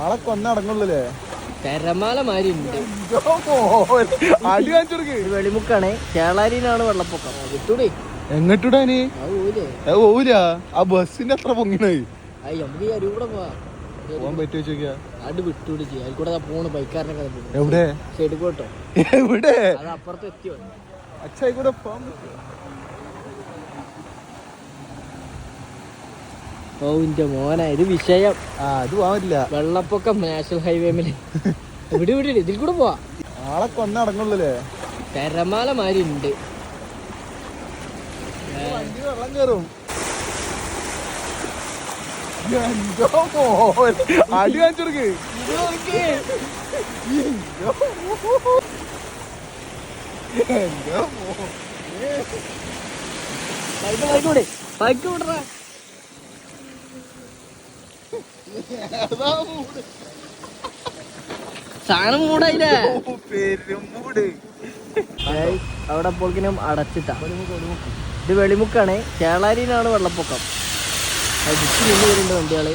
ആളെ കൊന്നടങ്ങുള്ളൂല്ലേ കരമാല മാതിരി ഉണ്ട്. അടി കാണിച്ചെടുക്ക് ഇത് വെളിമുക്കാണ്. കേളാരിയിലാണ് വെള്ളപ്പൊക്കം. വിട്ടൂടി എങ്ങോട്ടിടാന് ആ ബസ്സിന്റെ അത്ര പൊങ്ങിനായി നമുക്ക് ഈ പോവാ. പോവാൻ പറ്റി വെച്ചോക്കിയാ അട് വിട്ടൂടി ചെയ്യാം. അതിൽ കൂടെ പോണ്. ബൈക്കാരനൊക്കെ എവിടെ? പോട്ടോ. എവിടെ? അത് അപ്പുറത്ത് എത്തിയോ അച്ഛായി കൂടെ പോവാൻ പറ്റുമോ? ഓ ഇന്റെ മോനെ ഇത് വിഷയം. ആ അത് പോവില്ല വെള്ളപ്പൊക്കം നാഷണൽ ഹൈവേമിൽ ഇവിടെ ഇവിടെ ഇതിൽ കൂടെ പോവാ. ആളെ കൊന്നടങ്ങുള്ളൂല്ലേ തിരമാല മാരി ഉണ്ട്. വെള്ളം കയറും അടി കാണിച്ചെടുക്ക്. ബൈക്ക് ബൈക്ക് വിട് ബൈക്ക് വിടറ. സാധനം മൂടായില്ലേ? ഓ, പെരുമൂട് ഏയ്, അവിടെ പോക്കിനും അടച്ചിട്ട. ഇത് വെളിമുക്കാണ്. കേളാരിയിലാണ് വെള്ളപ്പൊക്കം. അടിച്ചു നിന്ന് വരുന്നുണ്ട് വണ്ടികൾ